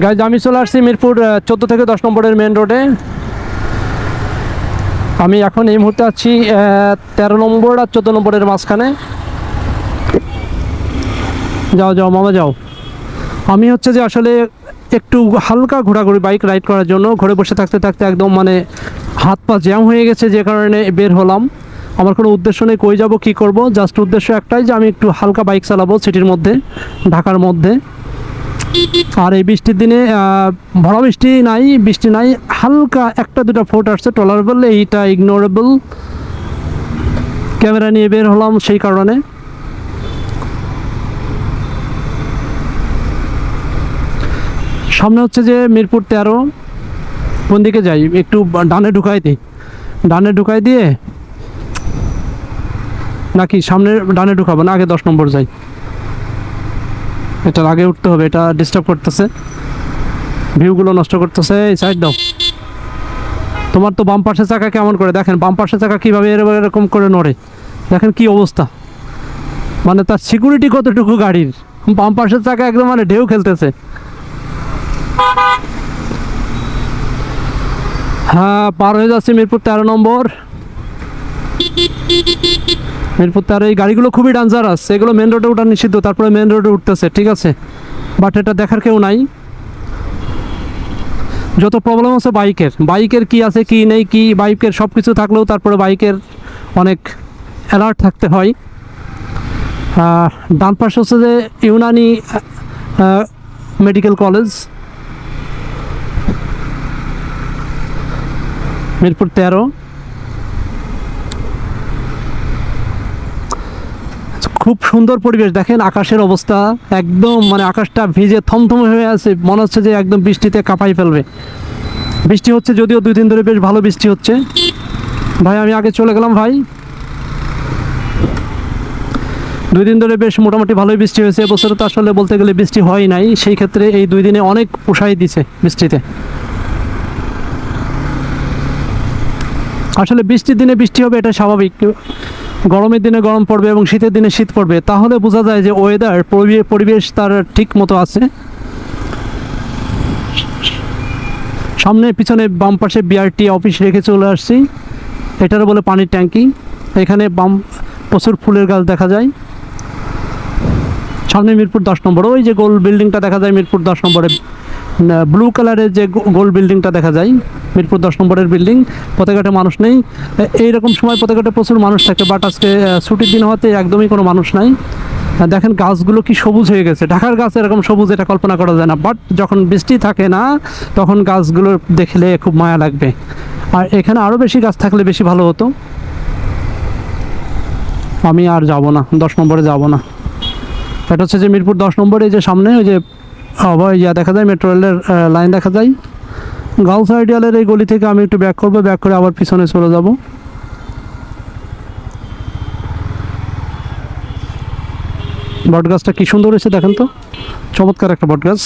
Guys আমি চলে আসছি মিরপুর চোদ্দ থেকে দশ নম্বরের মেন রোডে আমি এখন এই মুহূর্তে আছি তেরো নম্বর আর চোদ্দ নম্বরের মাঝখানে। যাও যাও, মামা, যাও। আমি হচ্ছে যে আসলে একটু হালকা ঘোরাঘুরি বাইক রাইড করার জন্য, ঘরে বসে থাকতে থাকতে একদম মানে হাত পা জ্যাম হয়ে গেছে যে কারণে বের হলাম। আমার কোনো উদ্দেশ্য নেই কই যাব, কি করব জাস্ট উদ্দেশ্য একটাই যে আমি একটু হালকা বাইক চালাবো সিটির মধ্যে, ঢাকার মধ্যে। আর এই বৃষ্টির দিনে ভরা বৃষ্টি নাই বৃষ্টি নাই, হালকা একটা দুটো ফোট আসছে টলারেবল এইটা ইগনোরেবল ক্যামেরা নিয়ে বের হলাম সেই কারণে। সামনে হচ্ছে যে মিরপুর তেরো, কোন দিকে যাই? একটু ডানে ঢুকাই দিই। ডানে ঢুকাই দিয়ে, নাকি সামনে ডানে ঢুকাবো না? আগে দশ নম্বর যাই। এটার আগে উঠতে হবে, এটা ডিস্টার্ব করতেছে। ভিউগুলো নষ্ট করতেছে, এই সাইড দাও। তোমার তো বাম চাকা কেমন করে? দেখেন, বাম চাকা কীভাবে এরকম করে নড়ে। দেখেন কি অবস্থা। মানে তার সিকিউরিটি কতটুকু গাড়ির? বাম চাকা একদম মানে ঢেউ খেলতেছে। হ্যাঁ পার হয়ে যাচ্ছে মিরপুর তেরো নম্বর। মিরপুর তেরো এই গাড়িগুলো খুবই ডেঞ্জারাস এগুলো মেন রোডে ওঠা নিষিদ্ধ, তারপরে মেন রোডে উঠতেছে, ঠিক আছে? বাট এটা দেখার কেউ নাই। যত প্রবলেম আছে বাইকের বাইকের কি আছে, কি নেই, কি বাইকের সব কিছু থাকলেও তারপরে বাইকের অনেক অ্যালার্ট থাকতে হয়। ডান পাশে হচ্ছে যে ইউনানি মেডিকেল কলেজ মিরপুর তেরো। খুব সুন্দর পরিবেশ। দেখেন আকাশের অবস্থা একদম মানে আকাশটা ভিজে থমথমে হয়ে আছে। মনে হচ্ছে যে একদম বৃষ্টিতে কাঁপাই ফেলবে। বৃষ্টি হচ্ছে যদিও দুই দিন ধরে বেশ ভালো বৃষ্টি হচ্ছে। ভাই, আমি আগে চলে গেলাম, ভাই। দুই দিন ধরে বেশ মোটামুটি ভালোই বৃষ্টি হয়েছে। এবছরে তো আসলে বলতে গেলে বৃষ্টি হয় নাই। সেই ক্ষেত্রে এই দুই দিনে অনেক পোষাই দিছে বৃষ্টিতে। আসলে বৃষ্টির দিনে বৃষ্টি হবে, এটা স্বাভাবিক। গরমের দিনে গরম পড়বে এবং শীতের দিনে শীত পড়বে, তাহলে বোঝা যায় যে ওয়েদার পরিবেশ তার ঠিক মতো আছে। সামনে, পিছনে, বাম পাশে বিআরটি অফিস রেখে চলে আসছি। এটার বলে পানির ট্যাঙ্কি। এখানে বাম, প্রচুর ফুলের গাছ দেখা যায়। সামনে মিরপুর দশ নম্বর, ওই যে গোল বিল্ডিংটা দেখা যায় মিরপুর দশ নম্বরে। ব্লু কালারের যে গোল বিল্ডিংটা দেখা যায়, মিরপুর দশ নম্বরের বিল্ডিং পথেঘাটে মানুষ নেই। এইরকম সময় পথেঘাটে প্রচুর মানুষ থাকে বাট আজকে ছুটির দিন হওয়াতে একদমই কোনো মানুষ নাই। দেখেন গাছগুলো কি সবুজ হয়ে গেছে। ঢাকার গাছ এরকম সবুজ, এটা কল্পনা করা যায় না বাট যখন বৃষ্টি থাকে না, তখন গাছগুলো দেখলে খুব মায়া লাগবে। আর এখানে আরও বেশি গাছ থাকলে বেশি ভালো হতো। আমি আর যাব না, দশ নম্বরে যাব না। এটা হচ্ছে যে মিরপুর দশ নম্বরে যে সামনে ওই যে আবার ইয়া দেখা যায় মেট্রো রেলের লাইন দেখা যায়। গার্লস আইডিয়ালের এই গলি থেকে আমি একটু ব্যাক করব ব্যাক করে আবার পিছনে চলে যাব। বট গাছটা কি সুন্দর হয়েছে দেখেন তো। চমৎকার একটা বট গাছ